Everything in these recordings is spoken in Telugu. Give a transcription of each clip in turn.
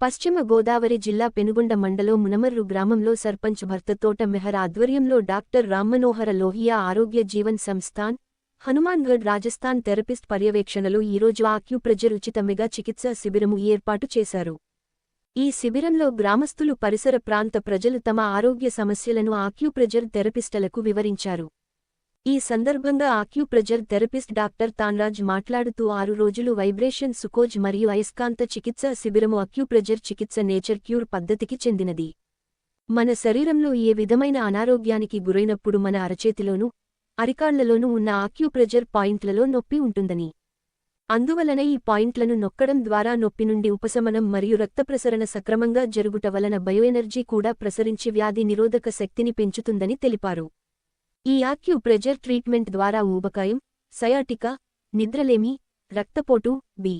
పశ్చిమ గోదావరి జిల్లా పెనుగొండ మండలం మునమర్రు గ్రామంలో సర్పంచ్ భర్త తోట మెహర్ ఆధ్వర్యంలో డాక్టర్ రామ్మనోహర లోహియా ఆరోగ్య జీవన్ సంస్థాన్ హనుమాన్గఢ్ రాజస్థాన్ థెరపిస్ట్ పర్యవేక్షణలో ఈరోజు ఆక్యుప్రెజర్ ఉచిత మెగా చికిత్సా శిబిరము ఏర్పాటు చేశారు. ఈ శిబిరంలో గ్రామస్తులు పరిసర ప్రాంత ప్రజలు తమ ఆరోగ్య సమస్యలను ఆక్యుప్రెజర్ థెరపిస్టులకు వివరించారు. ఈ సందర్భంగా ఆక్యుప్రెజర్ థెరపిస్ట్ డాక్టర్ తాన్రాజ్ మాట్లాడుతూ ఆరు రోజులు వైబ్రేషన్ సుకోజ్ మరియు అయస్కాంత చికిత్స శిబిరము అక్యూప్రెజర్ చికిత్స నేచర్ క్యూర్ పద్ధతికి చెందినది. మన శరీరంలో ఏ విధమైన అనారోగ్యానికి గురైనప్పుడు మన అరచేతిలోనూ అరికాళ్ళలోనూ ఉన్న ఆక్యుప్రెజర్ పాయింట్లలో నొప్పి ఉంటుందని. అందువలన ఈ పాయింట్లను నొక్కడం ద్వారా నొప్పి నుండి ఉపశమనం మరియు రక్త ప్రసరణ సక్రమంగా జరుగుట వలన బయోఎనర్జీ కూడా ప్రసరించి వ్యాధి నిరోధక శక్తిని పెంచుతుందని తెలిపారు. ఈ ఆక్యూ ప్రెజర్ ట్రీట్మెంట్ ద్వారా ఊబకాయం సయాటిక నిద్రలేమి రక్తపోటు బి.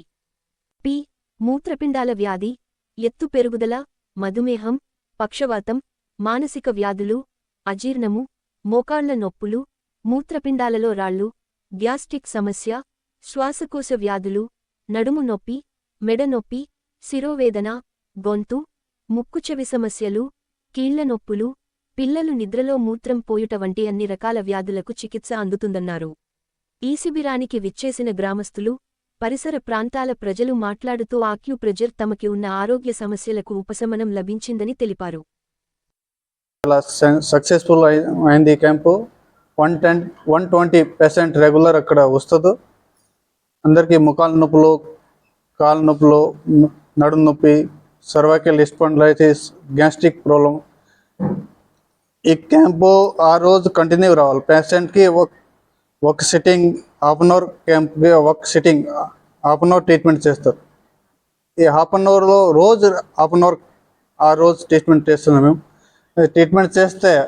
పి. మూత్రపిండాల వ్యాధి ఎత్తు పెరుగుదల మధుమేహం పక్షవాతం మానసిక వ్యాధులు అజీర్ణము మోకాళ్ళ నొప్పులు మూత్రపిండాలలో రాళ్ళు గ్యాస్ట్రిక్ సమస్య శ్వాసకోశ వ్యాధులు నడుము నొప్పి మెడ నొప్పి శిరోవేదన గొంతు ముక్కుచెవి సమస్యలు కీళ్ళ నొప్పులు పిల్లలు నిద్రలో మూత్రం పోయుట వంటి అన్ని రకాల వ్యాధులకు చికిత్స అందుతుందన్నారు. ఈ శిబిరానికి విచ్చేసిన గ్రామస్తులు పరిసర ప్రాంతాల ప్రజలు మాట్లాడుతూ ఆక్యుప్రెజర్ తమకి ఉన్న ఆరోగ్య సమస్యలకు ఉపశమనం లభించిందని తెలిపారు. చాలా సక్సెస్ఫుల్ అయింది camp. One ten one twenty percent regular అక్కడ వస్తుంది. అందరికీ ముఖాల నొప్పులు కాళ్ళ నొప్పులు నడుం నొప్పి సర్వైకల్ స్పాండిలైటిస్ గ్యాస్ట్రిక్ ప్రాబ్లం ఈ క్యాంపు ఆ రోజు కంటిన్యూ రావాలి. పేషెంట్కి ఒక సిట్టింగ్ హాఫ్ అన్ అవర్ క్యాంప్కి ఒక sitting half an hour treatment చేస్తారు. ఈ హాఫ్ అన్ అవర్లో రోజు హాఫ్ అన్ అవర్ ఆ రోజు ట్రీట్మెంట్ చేస్తున్నాం మేము. ట్రీట్మెంట్ చేస్తే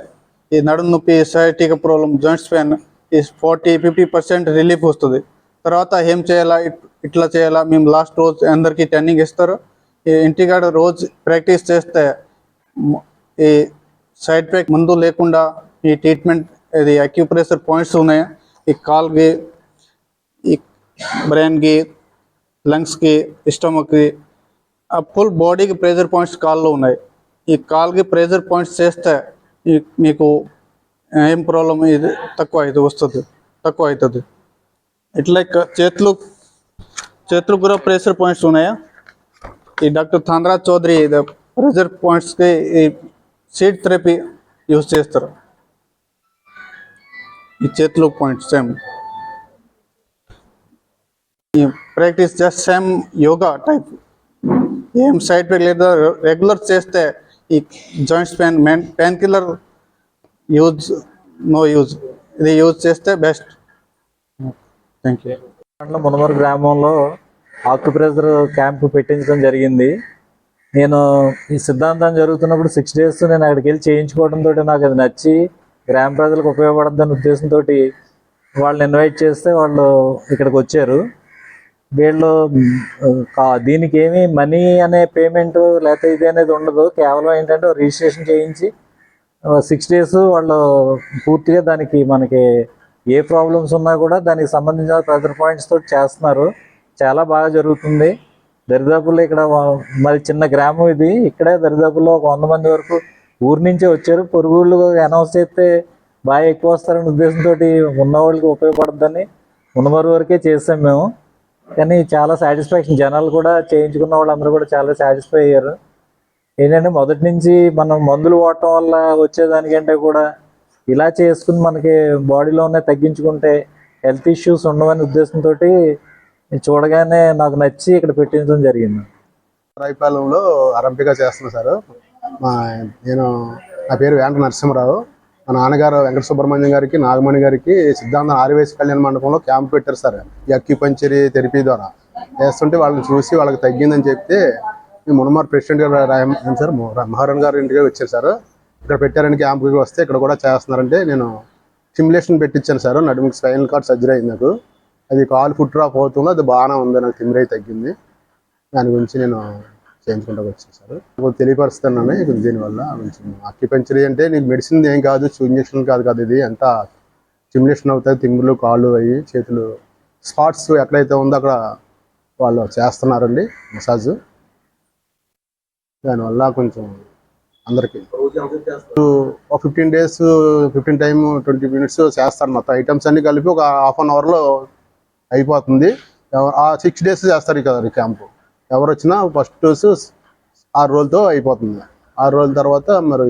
ఈ నడుము నొప్పి సైటిక ప్రాబ్లం జాయింట్స్ పెయిన్ ఈ ఫార్టీ ఫిఫ్టీ పర్సెంట్ రిలీఫ్ వస్తుంది. తర్వాత ఏం చేయాలా? ఇట్- ఇట్లా చేయాలా? మేము లాస్ట్ రోజు అందరికీ ట్రైనింగ్ ఇస్తారు. ఈ ఇంటికాడ రోజు ప్రాక్టీస్ చేస్తే ఈ సైడ్ ఎఫెక్ట్ ముందు లేకుండా ఈ ట్రీట్మెంట్ ఇది అక్యుప్రెషర్ పాయింట్స్ ఉన్నాయి. ఈ కాల్కి ఈ బ్రెయిన్కి లంగ్స్కి స్టమక్కి ఆ ఫుల్ బాడీకి ప్రెజర్ పాయింట్స్ కాల్లో ఉన్నాయి. ఈ కాల్కి ప్రెజర్ పాయింట్స్ చేస్తే ఈ మీకు ఏం ప్రాబ్లం ఇది తక్కువ ఇది వస్తుంది తక్కువ అవుతుంది ఇట్లా ఇక చేతులు చేతులు కూడా ప్రెషర్ పాయింట్స్ ఉన్నాయా? ఈ డాక్టర్ థాన్రాజ్ చౌదరి ఇది ప్రెజర్ పాయింట్స్కి సీట్ థెరపీ యూజ్ చేస్తారు. ఈ చేతులు పాయింట్స్ సేమ్. ఈ practice just same yoga type. ఏం సైడ్ ఎఫెక్ట్ లేదా రెగ్యులర్ చేస్తే ఈ joints pain main pain killer use no use. ఇది యూజ్ చేస్తే బెస్ట్. థ్యాంక్ యూ మండలం మునమరు గ్రామంలో ఆకుప్రెజర్ క్యాంప్ పెట్టించడం జరిగింది. నేను ఈ సిద్ధాంతం జరుగుతున్నప్పుడు సిక్స్ డేస్ నేను అక్కడికి వెళ్ళి చేయించుకోవడంతో నాకు అది నచ్చి గ్రామ ప్రజలకు ఉపయోగపడద్దనే ఉద్దేశంతో వాళ్ళని ఇన్వైట్ చేస్తే వాళ్ళు ఇక్కడికి వచ్చారు. వీళ్ళు కా- దీనికి ఏమీ మనీ అనే పేమెంట్ లేకపోతే ఇది అనేది ఉండదు. కేవలం ఏంటంటే రిజిస్ట్రేషన్ చేయించి సిక్స్ డేస్ వాళ్ళు పూర్తిగా దానికి మనకి ఏ ప్రాబ్లమ్స్ ఉన్నా కూడా దానికి సంబంధించిన ప్రెజర్ పాయింట్స్ తోటి చేస్తున్నారు. చాలా బాగా జరుగుతుంది. దరిదాపుల్లో ఇక్కడ మరి చిన్న గ్రామం ఇది. ఇక్కడే దరిదాపుల్లో ఒక వంద మంది వరకు ఊరి నుంచే వచ్చారు. పొరుగుళ్ళు అనౌన్స్ చేస్తే బాగా ఎక్కువ వస్తారనే ఉద్దేశంతో ఉన్న వాళ్ళకి ఉపయోగపడుతుందని ఉన్నవారి వరకే చేసాం మేము. కానీ చాలా సాటిస్ఫాక్షన్ జనాలు కూడా చేయించుకున్న వాళ్ళందరూ కూడా చాలా సాటిస్ఫై అయ్యారు. ఏంటంటే మొదటి నుంచి మనం మందులు వాడటం వల్ల వచ్చేదానికంటే కూడా ఇలా చేసుకుని మనకి బాడీలో ఉన్న తగ్గించుకుంటే హెల్త్ ఇష్యూస్ ఉండవని ఉద్దేశంతో చూడగానే నాకు నచ్చి ఇక్కడ పెట్టించడం జరిగింది. రాయపాలెంలో అరంపిగా చేస్తున్నాను సార్. మా నేను నా పేరు వెంకట నరసింహరావు. మా నాన్నగారు వెంకట సుబ్రహ్మణ్యం గారికి నాగమణి గారికి సిద్ధాంతం ఆర్యవేశ కళ్యాణ మండపంలో క్యాంప్ పెట్టారు సార్. ఈ అక్యుపంచరీ థెరపీ ద్వారా. చేస్తుంటే వాళ్ళని చూసి వాళ్ళకి తగ్గిందని చెప్తే ఈ మునమార్ ప్రెసిడెంట్ గారు రాయ- సార్? మహారాణ్ గారు ఇంటికి వచ్చారు సార్. ఇక్కడ పెట్టారని క్యాంప్కి వస్తే ఇక్కడ కూడా చేస్తున్నారంటే నేను సిమ్యులేషన్ పెట్టించాను సార్. నడుముకి స్పైనల్ కార్డ్ సర్జరీ అయింది నాకు. అది కాలు ఫుట్ డ్రాప్ అవుతుందో అది బాగానే ఉంది నాకు తిమ్మిరై తగ్గింది. దాని గురించి నేను చేయించుకుంటా వచ్చాను సార్. కొంచెం తెలియపరుస్తున్నాను కొంచెం దీనివల్ల కొంచెం అక్యుపెంచరీ అంటే నీకు మెడిసిన్ ఏం కాదు ఇంజక్షన్ కాదు కదా ఇది. అంతా స్టిమ్యులేషన్ అవుతాయి తిమ్ములు కాళ్ళు అవి చేతులు. స్పాట్స్ ఎక్కడైతే ఉందో అక్కడ వాళ్ళు చేస్తున్నారండి మసాజ్ దానివల్ల కొంచెం అందరికి. ఒక fifteen days fifteen time twenty minutes చేస్తారు మొత్తం. ఐటమ్స్ అన్ని కలిపి ఒక హాఫ్ అన్ అవర్లో అయిపోతుంది. ఆ సిక్స్ డేస్ చేస్తారు కదా క్యాంపు ఎవరు వచ్చినా ఫస్ట్ డోసు ఆరు రోజులతో అయిపోతుంది. ఆరు రోజుల తర్వాత మరి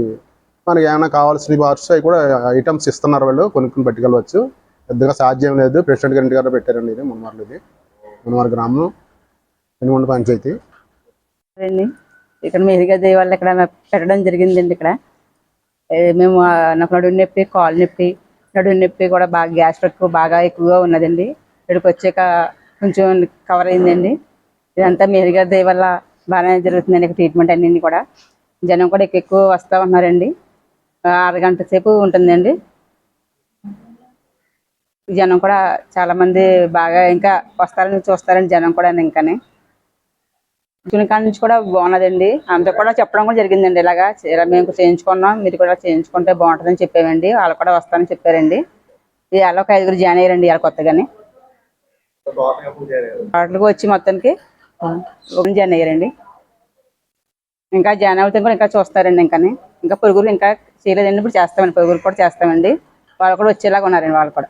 మనకి ఏమైనా కావాల్సిన బాక్స్ అవి కూడా ఐటమ్స్ ఇస్తున్నారు వాళ్ళు కొనుక్కుని పట్టుకెళ్ళవచ్చు. పెద్దగా సాధ్యం లేదు. ప్రెసిడెంట్ గారి గారు పెట్టారండి ఇది మున్మార్లు ఇది. మున్మార్ గ్రామం పెనుగొండ పంచాయతీ. అండి ఇక్కడ మెరుగా దేవాళ్ళు ఇక్కడ పెట్టడం జరిగిందండి ఇక్కడ. మేము నాకు నడుము నొప్పి కాలు నొప్పి నడుము నొప్పి కూడా బాగా గ్యాస్ ఎక్కువ బాగా ఎక్కువగా ఉన్నదండి. ఇక్కడికి వచ్చాక కొంచెం కవర్ అయిందండి. ఇదంతా మెరుగా దేవి వల్ల బాగానే జరుగుతుందండి ఇక్కడ ట్రీట్మెంట్ అన్నీ కూడా. జనం కూడా ఎక్కువ ఎక్కువ వస్తూ ఉన్నారండి. అరగంట సేపు ఉంటుందండి. జనం కూడా చాలా మంది బాగా ఇంకా వస్తారని చూస్తారని జనం కూడా ఇంకానే. చూని కాడ నుంచి కూడా బాగున్నదండి. అంతా కూడా చెప్పడం కూడా జరిగిందండి. ఇలాగా ఇలా మేము చేయించుకున్నాం. మీరు కూడా చేయించుకుంటే బాగుంటుందని చెప్పామండి. వాళ్ళు కూడా వస్తారని చెప్పారండి. ఇవాళ ఒక ఐదుగురు జాయిన్ అయ్యారండి ఇవాళ కొత్తగానే. వాటికి వచ్చి మొత్తానికి జాయిన్ అయ్యారండి. ఇంకా జాయిన్ అవుతే కూడా ఇంకా చూస్తారండి ఇంకా ఇంకా పొరుగురు ఇంకా చేయలేదండి. ఇప్పుడు చేస్తామండి. పొరుగురు కూడా చేస్తామండి. వాళ్ళు కూడా వచ్చేలాగా ఉన్నారండి వాళ్ళు కూడా.